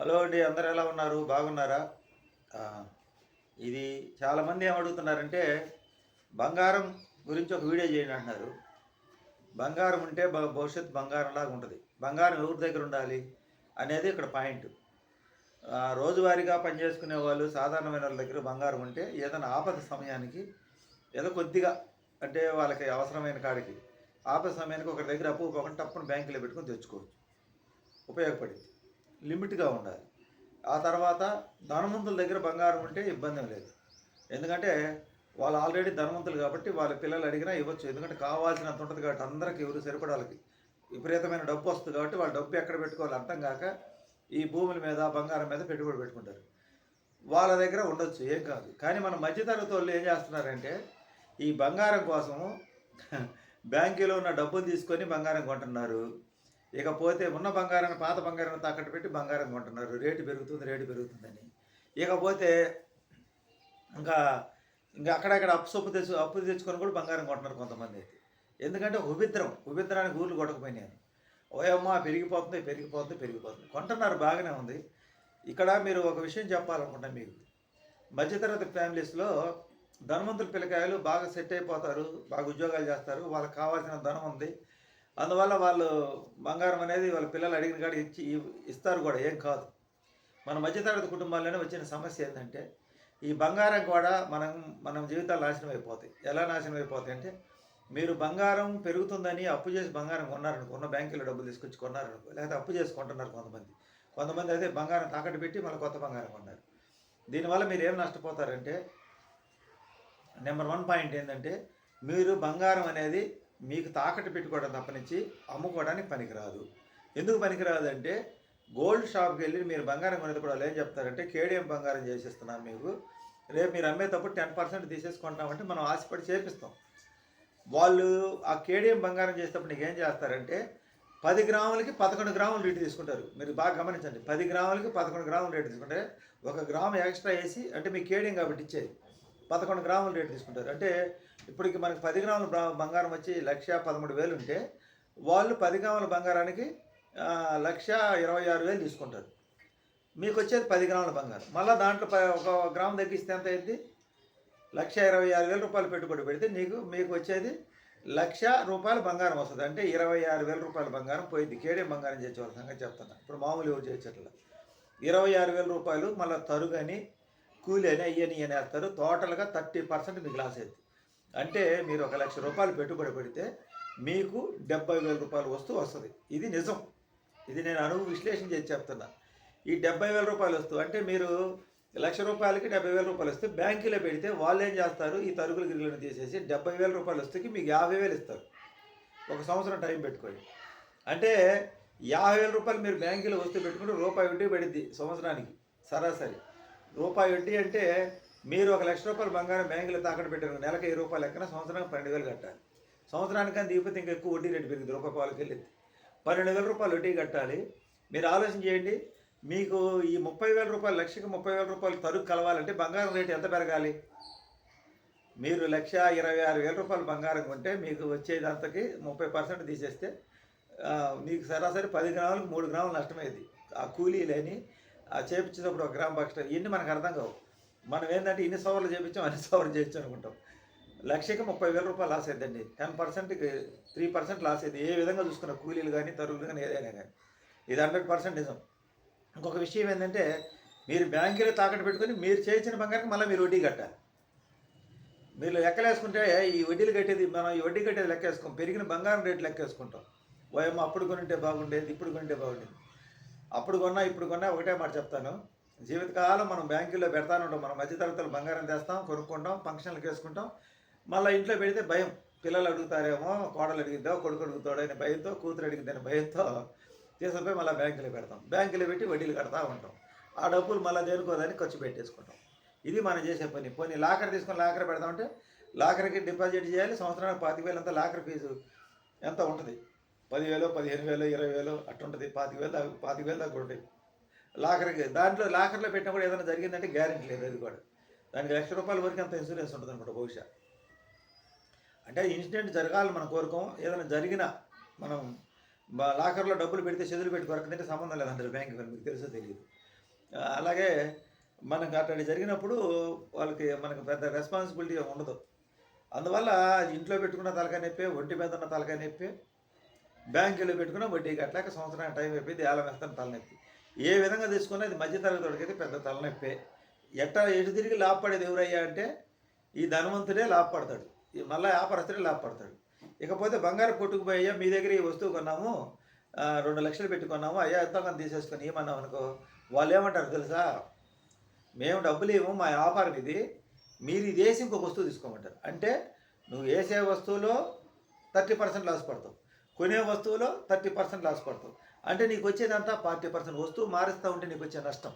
Hello అండి అందరు ఎలా ఉన్నారు? బాగున్నారా? ఇది చాలామంది ఏమడుగుతున్నారంటే బంగారం గురించి ఒక వీడియో చేయండి అంటున్నారు. బంగారం ఉంటే భ- భవిష్యత్తు బంగారంలాగా ఉంటుంది. బంగారం ఎవరి దగ్గర ఉండాలి అనేది ఇక్కడ పాయింట్. రోజువారీగా పనిచేసుకునే వాళ్ళు సాధారణమైన వాళ్ళ దగ్గర బంగారం ఉంటే ఏదైనా ఆపద సమయానికి ఏదో కొద్దిగా అంటే వాళ్ళకి అవసరమైన కాడికి ఆపద సమయానికి ఒకరి దగ్గర అప్పు ఒకటి తప్పని బ్యాంకులో పెట్టుకొని తెచ్చుకోవచ్చు. ఉపయోగపడింది. లిమిట్గా ఉండాలి. ఆ తర్వాత ధనవంతుల దగ్గర బంగారం ఉంటే ఇబ్బంది లేదు. ఎందుకంటే వాళ్ళు ఆల్రెడీ ధనవంతులు కాబట్టి వాళ్ళ పిల్లలు అడిగినా ఇవ్వచ్చు. ఎందుకంటే కావాల్సినంత ఉంటుంది కాబట్టి అందరికి ఎవరు సరిపడాలకి. విపరీతమైన డబ్బు వస్తుంది కాబట్టి వాళ్ళ డబ్బు ఎక్కడ పెట్టుకోవాలి అర్థం కాక ఈ భూముల మీద బంగారం మీద పెట్టుబడి పెట్టుకుంటారు. వాళ్ళ దగ్గర ఉండొచ్చు ఏం కాదు. కానీ మన మధ్యతరగతి వాళ్ళు ఏం చేస్తున్నారంటే ఈ బంగారం కోసము బ్యాంకులో ఉన్న డబ్బులు తీసుకొని బంగారం కొంటున్నారు. ఇకపోతే ఉన్న బంగారాన్ని పాత బంగారాన్ని తాకట్టు పెట్టి బంగారం కొంటున్నారు. రేటు పెరుగుతుంది రేటు పెరుగుతుందని. ఇకపోతే ఇంకా ఇంకా అక్కడక్కడ అప్పు సొప్పు తెచ్చు అప్పు తెచ్చుకొని కూడా బంగారం కొంటున్నారు కొంతమంది అయితే. ఎందుకంటే ఉభిద్రం ఉభిద్రానికి ఊర్లు కొట్టకపోయినాను ఓయమ్మ పెరిగిపోతుంది పెరిగిపోతుంది పెరిగిపోతుంది. కొంటున్నారు బాగానే ఉంది. ఇక్కడ మీరు ఒక విషయం చెప్పాలనుకుంటా మీకు. మధ్యతరగతి ఫ్యామిలీస్లో ధనవంతుల పిల్లకాయలు బాగా సెట్ అయిపోతారు బాగా ఉద్యోగాలు చేస్తారు వాళ్ళకి కావాల్సిన ధనం ఉంది. అందువల్ల వాళ్ళు బంగారం అనేది వాళ్ళ పిల్లలు అడిగిన కాడ ఇచ్చి ఇస్తారు కూడా ఏం కాదు. మన మధ్యతరగతి కుటుంబాల్లోనే వచ్చిన సమస్య ఏంటంటే ఈ బంగారం కూడా మనం మనం జీవితాలు నాశనం అయిపోతాయి. ఎలా నాశనం అయిపోతాయి అంటే మీరు బంగారం పెరుగుతుందని అప్పు చేసి బంగారం కొన్నారనుకో ఉన్న బ్యాంకులో డబ్బులు తీసుకొచ్చి కొన్నారనుకో లేకపోతే అప్పు చేసుకుంటున్నారు కొంతమంది. కొంతమంది అయితే బంగారం తాకట్టు పెట్టి మళ్ళీ కొత్త బంగారం కొన్నారు. దీనివల్ల మీరు ఏం నష్టపోతారంటే నెంబర్ వన్ పాయింట్ ఏంటంటే మీరు బంగారం అనేది మీకు తాకట్టు పెట్టుకోవడం తప్పనించి అమ్ముకోవడానికి పనికిరాదు. ఎందుకు పనికిరాదు అంటే గోల్డ్ షాప్కి వెళ్ళి మీరు బంగారం కొనేటప్పుడు వాళ్ళు ఏం చెప్తారంటే కేడిఎం బంగారం చేసిస్తున్నాం మీకు. రేపు మీరు అమ్మేటప్పుడు టెన్ పర్సెంట్ తీసేసుకుంటామంటే మనం ఆశపడి చేపిస్తాం. వాళ్ళు ఆ కేడిఎం బంగారం చేసేటప్పుడు నీకు ఏం చేస్తారంటే పది గ్రాములకి పదకొండు గ్రాములు రేటు తీసుకుంటారు. మీరు బాగా గమనించండి. పది గ్రాములకి పదకొండు గ్రాములు రేటు తీసుకుంటే ఒక గ్రాము ఎక్స్ట్రా వేసి అంటే మీ కేడియం కాబట్టి ఇచ్చేది. పదకొండు గ్రాములు రేటు తీసుకుంటారు. అంటే ఇప్పటికి మనకి పది గ్రాముల బంగారం వచ్చి లక్ష పదమూడు వేలు ఉంటే వాళ్ళు పది గ్రాముల బంగారానికి లక్ష ఇరవై ఆరు వేలు తీసుకుంటారు. మీకు వచ్చేది పది గ్రాముల బంగారం. మళ్ళీ దాంట్లో ప- ఒక గ్రాము తగ్గిస్తే ఎంత అయింది? లక్ష ఇరవై ఆరు వేల రూపాయలు పెట్టుబడి పెడితే నీకు మీకు వచ్చేది లక్ష రూపాయల బంగారం వస్తుంది. అంటే ఇరవై ఆరు వేల రూపాయల బంగారం పోయింది. కేడే బంగారం చేసేవాళ్ళ సంగతి చెప్తున్నా. ఇప్పుడు మామూలు ఎవరు చేసేట్లా ఇరవై ఆరు వేల రూపాయలు మళ్ళీ తరుగని కూలి అని అయ్యని అని వేస్తారు. టోటల్గా థర్టీ పర్సెంట్ మీకు లాస్ అయింది అంటే మీరు ఒక లక్ష రూపాయలు పెట్టుబడి పెడితే మీకు డెబ్బై వేల రూపాయలు వస్తువు వస్తుంది. ఇది నిజం. ఇది నేను అనుభవ విశ్లేషణ చేసి చెప్తున్నా. ఈ డెబ్బై వేల రూపాయలు వస్తువు అంటే మీరు లక్ష రూపాయలకి డెబ్బై వేల రూపాయలు వస్తే బ్యాంకులో పెడితే వాళ్ళు ఏం చేస్తారు? ఈ తరుగులు గిరుగులను తీసేసి డెబ్బై వేల రూపాయలు వస్తే మీకు యాభై వేలు ఇస్తారు. ఒక సంవత్సరం టైం పెట్టుకొని అంటే యాభై వేల రూపాయలు మీరు బ్యాంకులో వస్తూ పెట్టుకుంటే రూపాయి వడ్డీ పడిద్ది సంవత్సరానికి. సరాసరి. రూపాయి వడ్డీ అంటే మీరు ఒక లక్ష రూపాయలు బంగారం బ్యాంకులో తాకట్టు పెట్టారు నెలకు వెయ్యి రూపాయలు ఎక్కన సంవత్సరానికి పన్నెండు వేలు కట్టాలి. సంవత్సరానికి అని దిగిపోతే ఇంకా ఎక్కువ వడ్డీ రేటు పెరిగింది రూపాయి పాలకి వెళ్ళింది. పన్నెండు వేల రూపాయలు వడ్డీ కట్టాలి. మీరు ఆలోచన చేయండి మీకు ఈ ముప్పై వేల రూపాయలు లక్షకి ముప్పై వేల రూపాయలు తరుగు కలవాలంటే బంగారం రేటు ఎంత పెరగాలి? మీరు లక్ష ఇరవై ఆరు వేల రూపాయలు బంగారం కొంటే మీకు వచ్చేదంతకి ముప్పై పర్సెంట్ తీసేస్తే మీకు సరాసరి పది గ్రాములకు మూడు గ్రాములు నష్టమైంది ఆ కూలీలని ఆ చేపించినప్పుడు ఒక గ్రామ్ ఎక్స్ట్రా ఇవన్నీ మనకు అర్థం కావు. మనం ఏంటంటే ఇన్ని సవర్లు చేయించాం అన్ని సవర్లు చేయొచ్చు అనుకుంటాం. లక్షకి ముప్పై వేల రూపాయలు లాస్ అయిందండి టెన్ పర్సెంట్కి త్రీ పర్సెంట్ లాస్ అయింది ఏ విధంగా చూసుకున్న కూలీలు కానీ తరుగులు కానీ ఏదైనా కానీ ఇది హండ్రెడ్ పర్సెంట్ నిజం. ఇంకొక విషయం ఏంటంటే మీరు బ్యాంకులో తాకట్టు పెట్టుకుని మీరు చేయించిన బంగారానికి మళ్ళీ మీరు వడ్డీ కట్టాలి. మీరు లెక్కలేసుకుంటే ఈ వడ్డీలు కట్టేది మనం ఈ వడ్డీ కట్టేది లెక్కేసుకోం. పెరిగిన బంగారం రేట్లు లెక్కేసుకుంటాం. ఓయమ్మ అప్పుడు కొనింటే బాగుండేది ఇప్పుడు కొనింటే బాగుండేది. అప్పుడు కొన్నా ఇప్పుడు కొన్నా ఒకటే మాట చెప్తాను. జీవితకాలం మనం బ్యాంకుల్లో పెడతానే ఉంటాం. మనం మధ్యతరగతులు బంగారం తెస్తాం కొనుక్కుంటాం ఫంక్షన్లకు వేసుకుంటాం. మళ్ళీ ఇంట్లో పెడితే భయం. పిల్లలు అడుగుతారేమో కోడలు అడిగిద్దో కొడుకు అడుగుతాడు అనే భయంతో కూతురు అడిగిందనే భయంతో తీసుకుపోయి మళ్ళీ బ్యాంకులో పెడతాం. బ్యాంకులో పెట్టి వడ్డీలు కడతా ఉంటాం. ఆ డబ్బులు మళ్ళీ దేనికోదని ఖర్చు పెట్టేసుకుంటాం. ఇది మనం చేసే పని. పోనీ లాకర్ తీసుకొని లాకర్ పెడతామంటే లాకర్కి డిపాజిట్ చేయాలి. సంవత్సరానికి పాతిక వేలు అంతా లాకర్ ఫీజు ఎంత ఉంటుంది? పదివేలు పదిహేను వేలు ఇరవై వేలు అట్టుంటుంది. పాతిక వేలు దాకా పాతిక వేలు దాకా ఉంటాయి. లాకర్కి దాంట్లో లాకర్లో పెట్టినా కూడా ఏదైనా జరిగిందంటే గ్యారెంటీ లేదు అది కూడా. దానికి లక్ష రూపాయల వరకు అంత ఇన్సూరెన్స్ ఉంటుంది అనమాట బహుశా. అంటే ఇన్సిడెంట్ జరగాలి మన కోరుకోం ఏదైనా జరిగినా మనం లాకర్లో డబ్బులు పెడితే చెదులు పెట్టి కొరకదంటే సంబంధం లేదు అందరు బ్యాంక్ మీకు తెలుసో తెలియదు. అలాగే మనకు అట్లాంటి జరిగినప్పుడు వాళ్ళకి మనకు పెద్ద రెస్పాన్సిబిలిటీ ఉండదు. అందువల్ల ఇంట్లో పెట్టుకున్న తలకాయ నొప్పి ఒంటి మీద ఉన్న తలకాయ నొప్పి బ్యాంకులో పెట్టుకున్న వడ్డీ కట్టలేక సంవత్సరానికి టైం అయిపోయింది ఏళ్ళ వేస్తాను తలనొప్పి. ఏ విధంగా తీసుకున్నా ఇది మధ్యతరగతి అయితే పెద్ద తలనొప్పే. ఎట్టా ఎటు తిరిగి లాభపడేది ఎవరయ్యా అంటే ఈ ధనవంతుడే లాభపడతాడు. ఈ మళ్ళీ వ్యాపారస్తుడే లాభపడతాడు. ఇకపోతే బంగారం కొట్టుకుపోయా మీ దగ్గర ఈ వస్తువు కొన్నాము రెండు లక్షలు పెట్టుకున్నాము అయ్యా ఎంతో కొంత తీసేసుకొని ఏమన్నాం అనుకో వాళ్ళు ఏమంటారు తెలుసా? మేము డబ్బులు ఇవ్వము మా వ్యాపారం ఇది మీరు ఇది వేసి ఇంకొక వస్తువు తీసుకోమంటారు. అంటే నువ్వు వేసే వస్తువులో థర్టీ పర్సెంట్ లాస్ పడతావు కొనే వస్తువులో థర్టీ పర్సెంట్ లాస్ పడతావు. అంటే నీకు వచ్చేదంతా పార్టీ పర్సన్ వస్తువు మారుస్తూ ఉంటే నీకు వచ్చే నష్టం.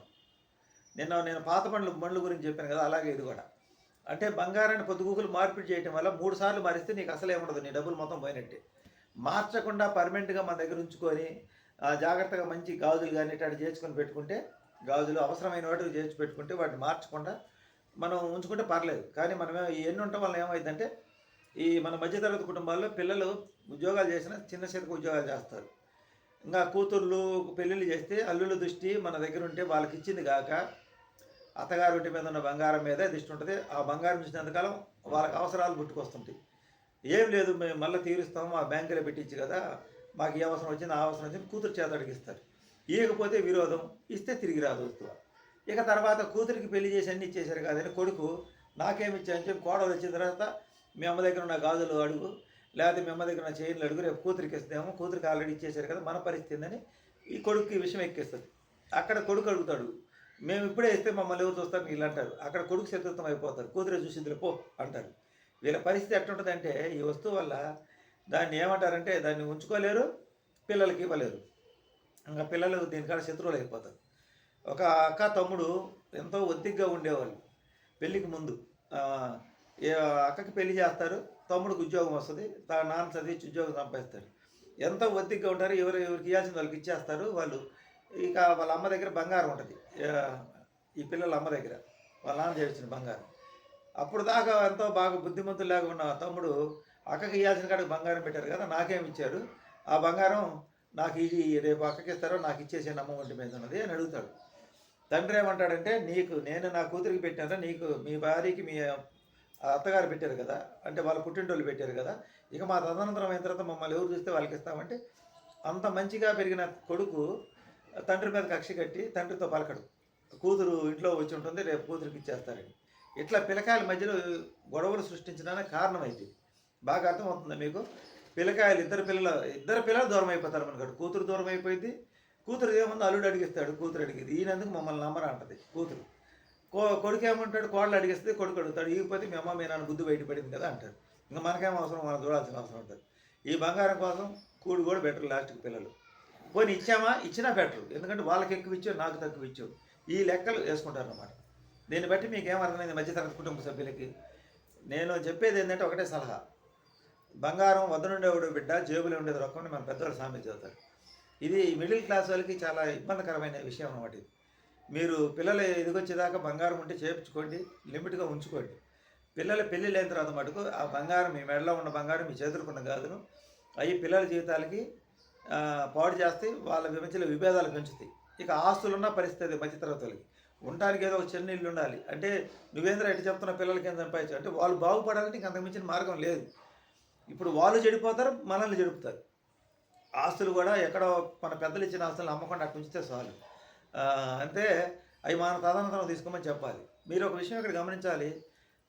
నిన్న నేను పాత బండ్లు బండ్ల గురించి చెప్పాను కదా అలాగే ఇది కూడా. అంటే బంగారాన్ని పొద్దుగూకులు మార్పిడి చేయటం వల్ల మూడు సార్లు మారిస్తే నీకు అసలే ఉండదు నీ డబ్బులు మొత్తం పోయినట్టే. మార్చకుండా పర్మనెంట్గా మన దగ్గర ఉంచుకొని జాగ్రత్తగా మంచి గాజులు కానీ ఇట్లాంటి చేసుకొని పెట్టుకుంటే గాజులు అవసరమైన వాటికి చేర్చి పెట్టుకుంటే వాటిని మార్చకుండా మనం ఉంచుకుంటే పర్లేదు. కానీ మనం ఎన్ని ఉండటం వల్ల ఏమైందంటే ఈ మన మధ్యతరగతి కుటుంబాల్లో పిల్లలు ఉద్యోగాలు చేసిన చిన్న చేతికి ఉద్యోగాలు చేస్తారు. ఇంకా కూతుర్లు పెళ్ళిళ్ళు చేస్తే అల్లుల దృష్టి మన దగ్గర ఉంటే వాళ్ళకి ఇచ్చింది కాక అత్తగారు ఇంటి మీద ఉన్న బంగారం మీదే దృష్టి ఉంటుంది. ఆ బంగారం ఇచ్చినంతకాలం వాళ్ళకి అవసరాలు పుట్టుకొస్తుంటాయి. ఏం లేదు మేము మళ్ళీ తీరుస్తాము ఆ బ్యాంకులో పెట్టించి కదా మాకు ఏ అవసరం వచ్చింది ఆ అవసరం వచ్చింది కూతురు చేత అడిగిస్తారు. ఇవ్వకపోతే విరోధం ఇస్తే తిరిగి రాదు వస్తువు. ఇక తర్వాత కూతురికి పెళ్ళి చేసి అన్ని ఇచ్చేశారు కాదని కొడుకు నాకేమి ఇచ్చాయని చెప్పి కోడలు వచ్చిన తర్వాత మీ అమ్మ దగ్గర ఉన్న గాజులు అడుగు లేకపోతే మీ అమ్మ దగ్గర ఉన్న చైన్లు అడుగు రేపు కూతురికి ఇస్తామో కూతురికి ఆల్రెడీ ఇచ్చేశారు కదా మన పరిస్థితి అని ఈ కొడుకుకి ఈ విషయం ఎక్కిస్తుంది. అక్కడ కొడుకు అడుగుతాడు మేము ఇప్పుడే ఇస్తే మమ్మల్ని ఎవరు చూస్తారు? వీళ్ళు అంటారు. అక్కడ కొడుకు శత్రుత్వం అయిపోతారు. కూతురే చూసిందిలే పో అంటారు. వీళ్ళ పరిస్థితి ఎట్లుంటుందంటే ఈ వస్తువు వల్ల దాన్ని ఏమంటారంటే దాన్ని ఉంచుకోలేరు పిల్లలకి ఇవ్వలేరు. ఇంకా పిల్లలు దీనికాడ శత్రువులు అయిపోతారు. ఒక అక్క తమ్ముడు ఎంతో ఒత్తిగ్గా ఉండేవాళ్ళు. పెళ్ళికి ముందు ఏ అక్కకి పెళ్ళి చేస్తారు తమ్ముడికి ఉద్యోగం వస్తుంది తా నాన్న చదివించి ఉద్యోగం సంపాదిస్తాడు. ఎంతో ఒత్తిగ్గా ఉంటారు ఎవరు ఎవరికి ఇవ్వాల్సింది వాళ్ళకి ఇచ్చేస్తారు. వాళ్ళు ఇక వాళ్ళ అమ్మ దగ్గర బంగారం ఉంటుంది. ఈ పిల్లల అమ్మ దగ్గర వాళ్ళ నాన్న చేయించిన బంగారం. అప్పుడు దాకా ఎంతో బాగా బుద్ధిమంతులాగా ఉన్న తమ్ముడు అక్కకి ఇవ్వాల్సిన కాడికి బంగారం పెట్టారు కదా నాకేమి ఇచ్చారు? ఆ బంగారం నాకు ఇది రేపు అక్కకి ఇస్తారో నాకు ఇచ్చేసే నమ్మకం ఒంటి మీద ఉన్నది అని అడుగుతాడు. తండ్రి ఏమంటాడంటే నీకు నేను నా కూతురికి పెట్టాను నీకు మీ భార్యకి మీ అత్తగారు పెట్టారు కదా అంటే వాళ్ళ పుట్టింటోళ్ళు పెట్టారు కదా ఇక మా తదనంతరం అయిన తర్వాత మమ్మల్ని ఎవరు చూస్తే వాళ్ళకి ఇస్తామంటే అంత మంచిగా పెరిగిన కొడుకు తండ్రి మీద కక్ష కట్టి తండ్రితో పలకడు. కూతురు ఇంట్లో వచ్చి ఉంటుంది రేపు కూతురికి ఇచ్చేస్తారని. ఇట్లా పిల్లకాయల మధ్యలో గొడవలు సృష్టించడానికి కారణమైంది బాగా అర్థమవుతుంది మీకు? పిల్లకాయలు ఇద్దరు పిల్లలు ఇద్దరు పిల్లలు దూరం అయిపోతారు మనకు కూతురు దూరం అయిపోయింది కూతురు ఏముందో అల్లుడు అడిగిస్తాడు కూతురు అడిగింది. ఈయనందుకు మమ్మల్ని నమ్మరా అంటది కూతురు. కో కొడుకు ఏమంటాడు కోడలు అడిగిస్తే కొడుకు అడుగుతాడు. ఇకపోతే మీ అమ్మ మీ నాన్న బుద్ధి బయటపడింది కదా అంటారు ఇంకా మనకేం అవసరం? మనం చూడాల్సిన అవసరం ఉంటుంది ఈ బంగారం కోసం కూడు కూడా బెటర్ లాస్ట్కి పిల్లలు. పోనీ ఇచ్చామా? ఇచ్చినా బెటర్. ఎందుకంటే వాళ్ళకి ఎక్కువ ఇచ్చావు నాకు తక్కువ ఇచ్చావు. ఈ లెక్కలు వేసుకుంటారు అన్నమాట దీన్ని బట్టి మీకు ఏమర్థమైంది మధ్యతరగతి కుటుంబ సభ్యులకి? నేను చెప్పేది ఏంటంటే ఒకటే సలహా. బంగారం వద్ద ఉండేవాడు బిడ్డ జేబులో ఉండేది రొక్కని మన పెద్దవాళ్ళు సామెత చదువుతారు. ఇది మిడిల్ క్లాస్ వాళ్ళకి చాలా ఇబ్బందికరమైన విషయం అన్నమాట ఇది. మీరు పిల్లలు ఎదిగొచ్చేదాకా బంగారం ఉంటే చేపించుకోండి లిమిట్గా ఉంచుకోండి. పిల్లల పెళ్ళి లేని తర్వాత మటుకు ఆ బంగారం మీ మెడలో ఉన్న బంగారం మీ చేతులకున్న కాదును అవి పిల్లల జీవితాలకి పాడు చేస్తాయి వాళ్ళ మధ్యలో విభేదాలు పెంచుతాయి ఇక ఆస్తులున్న పరిస్థితి మధ్యతరగతి వాళ్ళకి ఉండటానికి ఏదో ఒక చిన్న ఇల్లు ఉండాలి. అంటే నువ్వేంద్ర ఎటు చెప్తున్న పిల్లలకి ఏం సంపాదించు అంటే వాళ్ళు బాగుపడాలంటే ఇంక మించిన మార్గం లేదు. ఇప్పుడు వాళ్ళు చెడిపోతారు మనల్ని చెడుపుతారు. ఆస్తులు కూడా ఎక్కడో మన పెద్దలు ఇచ్చిన ఆస్తులను అమ్మకుండా అటు ఉంచితే చాలు. అంటే అవి మన తదనంతరం తీసుకోమని చెప్పాలి. మీరు ఒక విషయం ఇక్కడ గమనించాలి.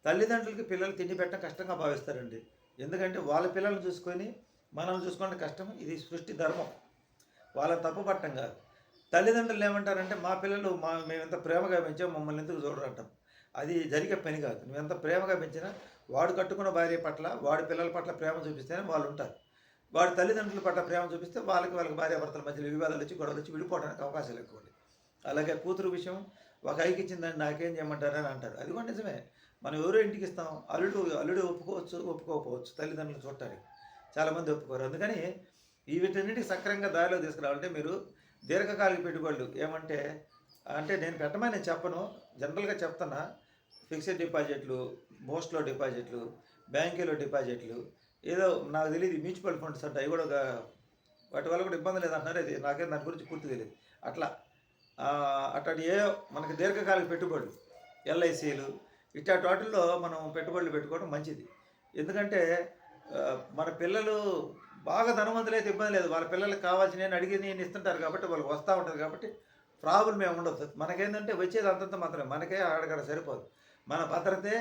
తల్లిదండ్రులకి పిల్లలు తిండి పెట్టడం కష్టంగా భావిస్తారండి. ఎందుకంటే వాళ్ళ పిల్లల్ని చూసుకొని మనం చూసుకోవడం కష్టం. ఇది సృష్టి ధర్మం. వాళ్ళ తప్పు పట్టం కాదు. తల్లిదండ్రులు ఏమంటారంటే మా పిల్లలు మా మేము ఎంత ప్రేమగా పెంచాం మమ్మల్ని ఎందుకు చూడరంటాం. అది జరిగే పని కాదు. నువ్వు ఎంత ప్రేమగా పెంచినా వాడు కట్టుకున్న భార్య పట్ల వాడి పిల్లల పట్ల ప్రేమ చూపిస్తేనే వాళ్ళు ఉంటారు. వాడి తల్లిదండ్రుల పట్ల ప్రేమ చూపిస్తే వాళ్ళకి వాళ్ళకి భార్యాభర్తల మధ్యలో వివాదాలు వచ్చి గొడవలు వచ్చి విడిపోవడానికి అవకాశాలు ఎక్కువ అలాగే కూతురు విషయం ఒక ఐకి ఇచ్చిందని నాకేం చేయమంటారని అంటారు. అది కూడా నిజమే. మనం ఎవరో ఇంటికి ఇస్తాం అల్లుడు అల్లుడు ఒప్పుకోవచ్చు ఒప్పుకోకపోవచ్చు తల్లిదండ్రులు చూడటానికి చాలామంది ఒప్పుకోరు. అందుకని ఈ వీటన్నిటికి సక్రంగా దారిలో తీసుకురావాలంటే మీరు దీర్ఘకాలిక పెట్టుబడులు. ఏమంటే అంటే నేను పెట్టమని నేను చెప్పను. జనరల్గా చెప్తున్నా ఫిక్స్డ్ డిపాజిట్లు మోస్ట్లో డిపాజిట్లు బ్యాంకులో డిపాజిట్లు ఏదో నాకు తెలియదు మ్యూచువల్ ఫండ్స్ అంటే అవి కూడా ఒక వాటి వల్ల కూడా ఇబ్బంది లేదంటున్నారు. అది నాకేం దాని గురించి పూర్తి తెలియదు. అట్లా. అట్లాంటి ఏ మనకి దీర్ఘకాలిక పెట్టుబడులు ఎల్ఐసీలు ఇట్లాంటి వాటిల్లో మనం పెట్టుబడులు పెట్టుకోవడం మంచిది. ఎందుకంటే మన పిల్లలు బాగా ధనవంతులైతే ఇబ్బంది లేదు. వాళ్ళ పిల్లలకు కావాల్సిన నేను అడిగి నేను ఇస్తుంటారు కాబట్టి వాళ్ళకి వస్తూ ఉంటుంది కాబట్టి ప్రాబ్లం ఏమి ఉండదు. మనకేంటంటే వచ్చేది అంతంత మాత్రమే. మనకే ఆడగడ సరిపోదు. మన భద్రతే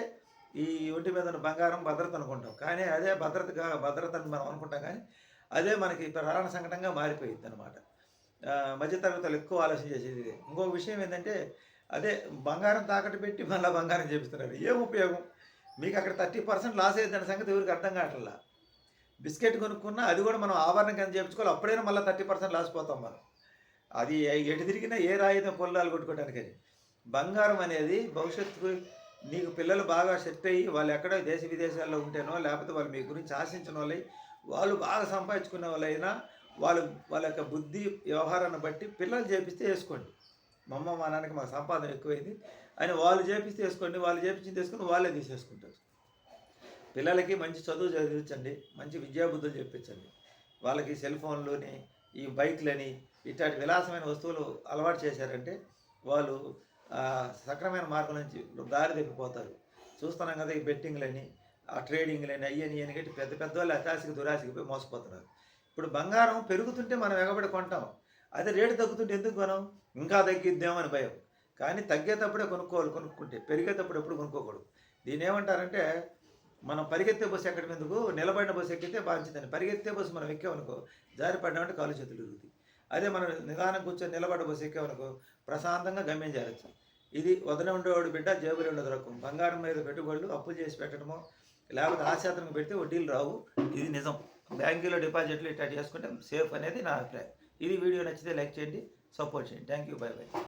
ఈ ఒంటి మీద ఉన్న బంగారం భద్రత అనుకుంటాం. కానీ అదే భద్రతగా భద్రత అని మనం అనుకుంటాం కానీ అదే మనకి ప్రధాన సంకటంగా మారిపోయింది అనమాట మధ్యతరగతులు ఎక్కువ ఆలోచన చేసేది. ఇదే ఇంకొక విషయం ఏంటంటే అదే బంగారం తాకట్టు పెట్టి మళ్ళీ బంగారం చేపిస్తున్నారు. ఏం ఉపయోగం? మీకు అక్కడ థర్టీ పర్సెంట్ లాస్ అయ్యిందన్న సంగతి ఎవరికి అర్థం కావట్లా? బిస్కెట్ కొనుక్కున్నా అది కూడా మనం ఆభరణం కింద చేయించుకోవాలి అప్పుడైనా మళ్ళీ థర్టీ పర్సెంట్ లాస్ పోతాం మనం. అది ఎటు తిరిగినా ఏ రాయిదో పొల్లాలు కొట్టుకోవడానికి బంగారం అనేది భవిష్యత్తుకు నీకు పిల్లలు బాగా సెట్ అయ్యి వాళ్ళు ఎక్కడో దేశ విదేశాల్లో ఉంటేనో లేకపోతే వాళ్ళు మీ గురించి ఆశించిన వాళ్ళై వాళ్ళు బాగా సంపాదించుకునే వాళ్ళైనా వాళ్ళు వాళ్ళ యొక్క బుద్ధి వ్యవహారాన్ని బట్టి పిల్లలు చేపిస్తే వేసుకోండి మా అమ్మ మా నాన్నకి మాకు సంపాదన ఎక్కువైంది. అని వాళ్ళు చేపిస్తే వేసుకోండి వాళ్ళు చేపించింది వేసుకుని వాళ్ళే తీసేసుకుంటారు. పిల్లలకి మంచి చదువు చదివించండి మంచి విద్యాబుద్ధులు చెప్పించండి వాళ్ళకి సెల్ ఫోన్లోని ఈ బైక్లని ఇట్లాంటి విలాసమైన వస్తువులు అలవాటు చేశారంటే వాళ్ళు సక్రమైన మార్గం నుంచి దారి తప్పిపోతారు. చూస్తున్నాం కదా ఈ బెట్టింగ్లని ఆ ట్రేడింగ్లని అయ్యని అని పెద్ద పెద్ద వాళ్ళు అతాసికి దురాశకి పోయి మోసపోతున్నారు. ఇప్పుడు బంగారం పెరుగుతుంటే మనం ఎగబడి కొంటాం. అదే రేటు తగ్గుతుంటే ఎందుకు కొనం ఇంకా తగ్గిద్దామని భయం. కానీ తగ్గేటప్పుడే కొనుక్కోవాలి కొనుక్కుంటే. పెరిగేటప్పుడు ఎప్పుడు కొనుక్కోకూడదు. దీని ఏమంటారంటే మనం పరిగెత్తే బస్సు ఎక్కడి ఎందుకు? నిలబడిన బస్సు ఎక్కితే బాధ్యతని పరిగెత్తే బస్సు మనం ఎక్కామనుకో జారి పడ్డామంటే కాలు చేతులు ఇరుగుతాయి అదే మనం నిదానం కూర్చొని నిలబడ్డ బస్సు ఎక్కామనుకో ప్రశాంతంగా గమ్యం చేరచ్చు. ఇది వదన ఉండేవాడు బిడ్డ జేబులు ఉండదు రకం. బంగారం మీద పెట్టుబడులు అప్పులు చేసి పెట్టడమో లేకపోతే ఆశాతంగా పెడితే వడ్డీలు రావు. ఇది నిజం. బ్యాంకులో డిపాజిట్లు ఇట్లా చేసుకుంటే సేఫ్ అనేది నా అభిప్రాయం. ఇది వీడియో నచ్చితే లైక్ చేయండి సపోర్ట్ చేయండి. Thank you by by